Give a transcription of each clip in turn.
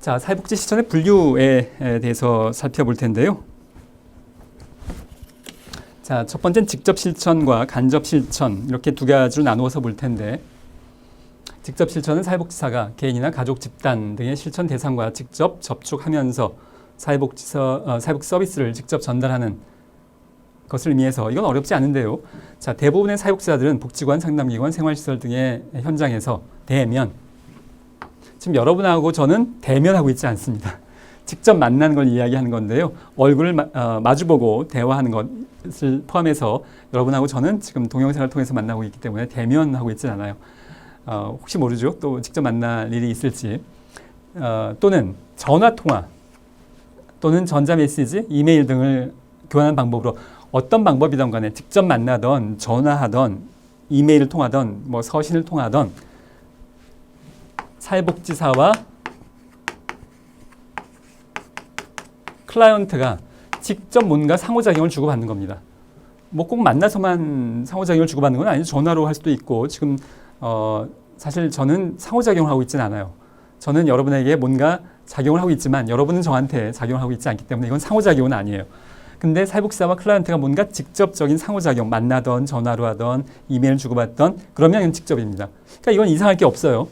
자, 사회복지 실천의 분류에 대해서 살펴볼 텐데요. 자, 첫 번째는 직접 실천과 간접 실천 이렇게 두 가지로 나누어서 볼 텐데 직접 실천은 사회복지사가 개인이나 가족, 집단 등의 실천 대상과 직접 접촉하면서 사회복지서, 어, 사회복지 서비스를 직접 전달하는 것을 의미해서 이건 어렵지 않은데요. 자, 대부분의 사회복지사들은 복지관, 상담기관, 생활시설 등의 현장에서 대면 지금 여러분하고 저는 대면하고 있지 않습니다. 직접 만나는 걸 이야기하는 건데요. 얼굴을 마, 어, 마주보고 대화하는 것을 포함해서 여러분하고 저는 지금 동영상을 통해서 만나고 있기 때문에 대면하고 있지 않아요. 어, 혹시 모르죠. 또 직접 만날 일이 있을지. 어, 또는 전화 통화 또는 전자 메시지, 이메일 등을 교환하는 방법으로 어떤 방법이든 간에 직접 만나던 전화하던 이메일을 통하던 뭐 서신을 통하던 사회복지사와 클라이언트가 직접 뭔가 상호작용을 주고받는 겁니다. 뭐 꼭 만나서만 상호작용을 주고받는 건 아니죠. 전화로 할 수도 있고 지금 어 사실 저는 상호작용을 하고 있지는 않아요. 저는 여러분에게 뭔가 작용을 하고 있지만 여러분은 저한테 작용을 하고 있지 않기 때문에 이건 상호작용은 아니에요. 근데 사회복지사와 클라이언트가 뭔가 직접적인 상호작용 만나던 전화로 하던 이메일 주고받던 그러면 직접입니다. 그러니까 이건 이상할 게 없어요.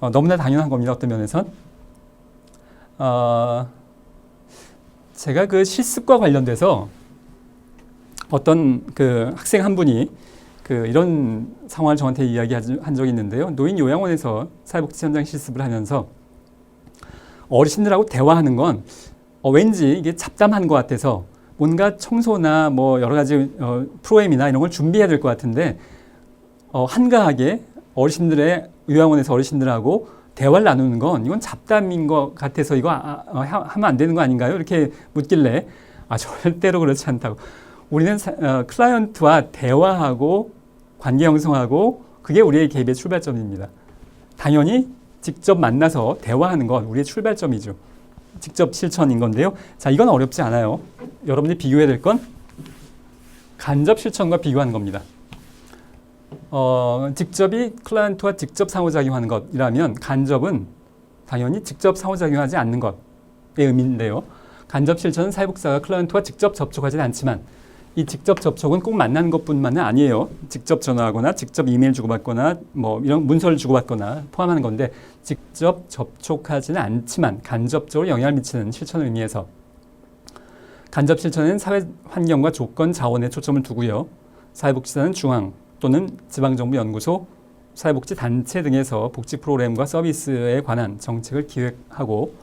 어, 너무나 당연한 겁니다. 어떤 면에선. 어, 제가 그 실습과 관련돼서 어떤 그 학생 한 분이 그 이런 상황을 저한테 이야기한 적이 있는데요. 노인 요양원에서 사회복지 현장 실습을 하면서 어르신들하고 대화하는 건 어, 왠지 이게 잡담한 것 같아서 뭔가 청소나 뭐 여러 가지 어, 프로그램이나 이런 걸 준비해야 될 것 같은데 어, 한가하게 어르신들의 요양원에서 어르신들하고 대화를 나누는 건 이건 잡담인 것 같아서 이거 아, 아, 하면 안 되는 거 아닌가요? 이렇게 묻길래 아 절대로 그렇지 않다고. 우리는 사, 어, 클라이언트와 대화하고 관계 형성하고 그게 우리의 개입의 출발점입니다. 당연히 직접 만나서 대화하는 건 우리의 출발점이죠. 직접 실천인 건데요. 자, 이건 어렵지 않아요. 여러분이 비교해야 될 건 간접 실천과 비교하는 겁니다. 어, 직접이 클라이언트와 직접 상호작용하는 것이라면 간접은 당연히 직접 상호작용하지 않는 것의 의미인데요. 간접 실천은 사회복지사가 클라이언트와 직접 접촉하지는 않지만 이 직접 접촉은 꼭 만나는 것뿐만은 아니에요. 직접 전화하거나 직접 이메일 주고받거나 뭐 이런 문서를 주고받거나 포함하는 건데 직접 접촉하지는 않지만 간접적으로 영향을 미치는 실천을 의미해서 간접 실천은 사회 환경과 조건 자원에 초점을 두고요. 사회복지사는 중앙 또는 지방정부연구소, 사회복지 단체 등에서 복지 프로그램과 서비스에 관한 정책을 기획하고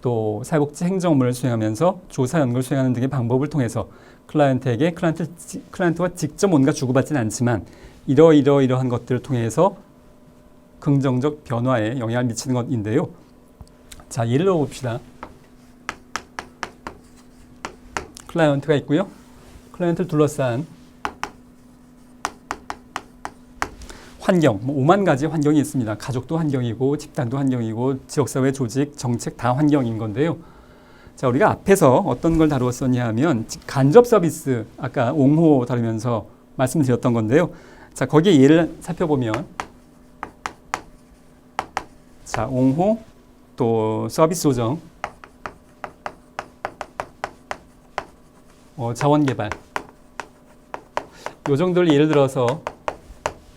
또 사회복지 행정 업무를 수행하면서 조사 연구를 수행하는 등의 방법을 통해서 클라이언트에게 클라이언트, 클라이언트와 직접 뭔가 주고받지는 않지만 이러이러이러한 것들을 통해서 긍정적 변화에 영향을 미치는 것인데요. 자, 예를 들어 봅시다. 클라이언트가 있고요. 클라이언트를 둘러싼 환경, 뭐 5만 가지 환경이 있습니다. 가족도 환경이고, 집단도 환경이고, 지역사회 조직, 정책 다 환경인 건데요. 자, 우리가 앞에서 어떤 걸 다루었었냐 하면 간접 서비스, 아까 옹호 다루면서 말씀드렸던 건데요. 자, 거기에 예를 살펴보면 자, 옹호, 또 서비스 조정, 어, 자원 개발. 요 정도를 예를 들어서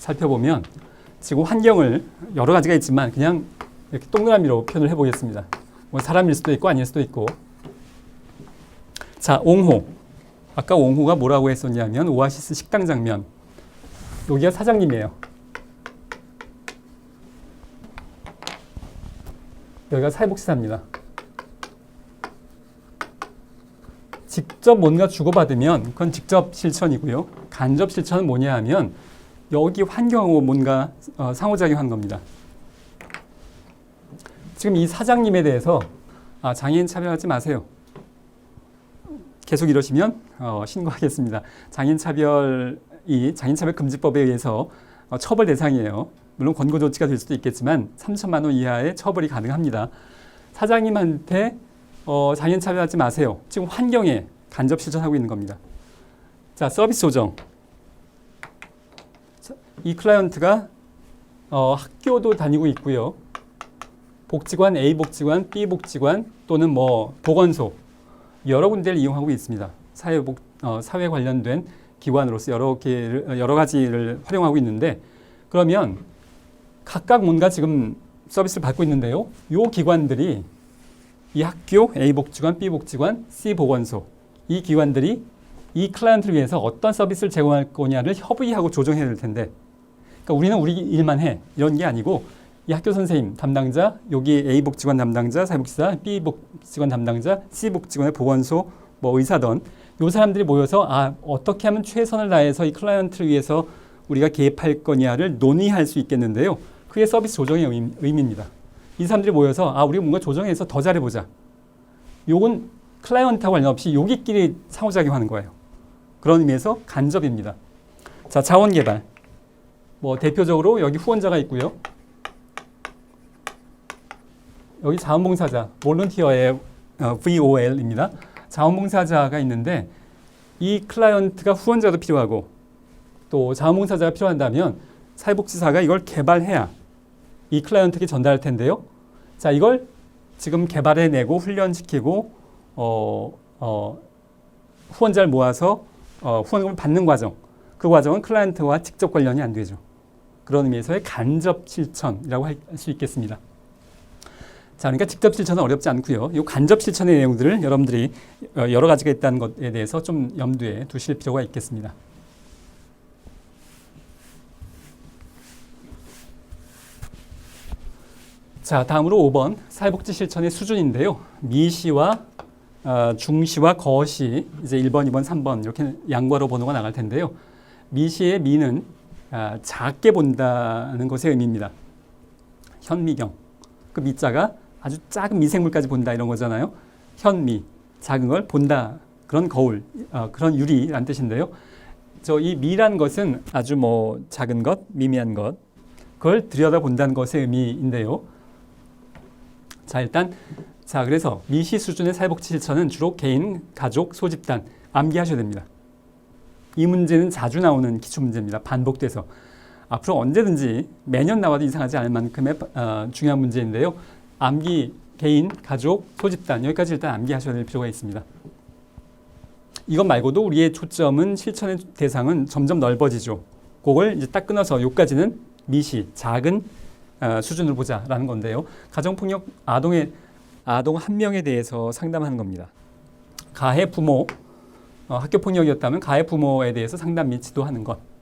살펴보면 지금 환경을 여러 가지가 있지만 그냥 이렇게 동그라미로 표현을 해보겠습니다. 뭐 사람일 수도 있고 아닐 수도 있고. 자, 옹호. 아까 옹호가 뭐라고 했었냐면 오아시스 식당 장면. 여기가 사장님이에요. 여기가 사회복지사입니다. 직접 뭔가 주고받으면 그건 직접 실천이고요. 간접 실천은 뭐냐 하면 여기 환경하고 뭔가 어, 상호작용한 겁니다. 지금 이 사장님에 대해서 아, 장애인 차별하지 마세요. 계속 이러시면 어, 신고하겠습니다. 장애인 차별이 장애인 차별 금지법에 의해서 어, 처벌 대상이에요. 물론 권고 조치가 될 수도 있겠지만 3천만 원 이하의 처벌이 가능합니다. 사장님한테 어, 장애인 차별하지 마세요. 지금 환경에 간접 실천하고 있는 겁니다. 자, 서비스 조정. 이 클라이언트가 어, 학교도 다니고 있고요. 복지관 A 복지관, B 복지관 또는 뭐 보건소 여러 군데를 이용하고 있습니다. 사회 복 어, 사회 관련된 기관으로서 여러 개를 여러 가지를 활용하고 있는데 그러면 각각 뭔가 지금 서비스를 받고 있는데요. 이 기관들이 이 학교 A 복지관, B 복지관, C 보건소 이 기관들이 이 클라이언트를 위해서 어떤 서비스를 제공할 거냐를 협의하고 조정해야 될 텐데 그러니까 우리는 우리 일만 해 이런 게 아니고 이 학교 선생님 담당자 여기 A 복지관 담당자 사회복지사 B 복지관 담당자 C 복지관의 보건소 뭐 의사던 요 사람들이 모여서 아 어떻게 하면 최선을 다해서 이 클라이언트를 위해서 우리가 개입할 거냐를 논의할 수 있겠는데요. 그게 서비스 조정의 의미, 의미입니다. 이 사람들이 모여서 아 우리가 뭔가 조정해서 더 잘해보자. 요건 클라이언트하고 관련 없이 여기끼리 상호작용하는 거예요. 그런 의미에서 간접입니다. 자 자원개발. 뭐 대표적으로 여기 후원자가 있고요. 여기 자원봉사자, 볼런티어의 어, VOL입니다. 자원봉사자가 있는데 이 클라이언트가 후원자도 필요하고 또 자원봉사자가 필요한다면 사회복지사가 이걸 개발해야 이 클라이언트에게 전달할 텐데요. 자, 이걸 지금 개발해내고 훈련시키고 어, 어, 후원자를 모아서 어, 후원금을 받는 과정. 그 과정은 클라이언트와 직접 관련이 안 되죠. 그런 의미에서의 간접 실천이라고 할 수 있겠습니다. 자, 그러니까 직접 실천은 어렵지 않고요. 이 간접 실천의 내용들을 여러분들이 어, 여러 가지가 있다는 것에 대해서 좀 염두에 두실 필요가 있겠습니다. 자, 다음으로 5번 사회복지 실천의 수준인데요. 미시와 어, 중시와 거시 이제 1번, 2번, 3번 이렇게 양과로 번호가 나갈 텐데요. 미시의 미는 아, 작게 본다는 것의 의미입니다. 현미경. 그 미자가 아주 작은 미생물까지 본다 이런 거잖아요. 현미, 작은 걸 본다. 그런 거울, 어, 그런 유리란 뜻인데요. 저 이 미란 것은 아주 뭐 작은 것, 미미한 것, 그걸 들여다 본다는 것의 의미인데요. 자 일단 자 그래서 미시 수준의 사회복지 실천은 주로 개인, 가족, 소집단 암기하셔야 됩니다. 이 문제는 자주 나오는 기출 문제입니다. 반복돼서 앞으로 언제든지 매년 나와도 이상하지 않을 만큼의 어, 중요한 문제인데요. 암기 개인, 가족, 소집단 여기까지 일단 암기하셔야 될 필요가 있습니다. 이것 말고도 우리의 초점은 실천의 대상은 점점 넓어지죠. 그걸 이제 딱 끊어서 여기까지는 미시 작은 어, 수준으로 보자라는 건데요. 가정폭력 아동의 아동 한 명에 대해서 상담하는 겁니다. 가해 부모 어, 학교 폭력이었다면 가해 부모에 대해서 상담 및 지도하는 것.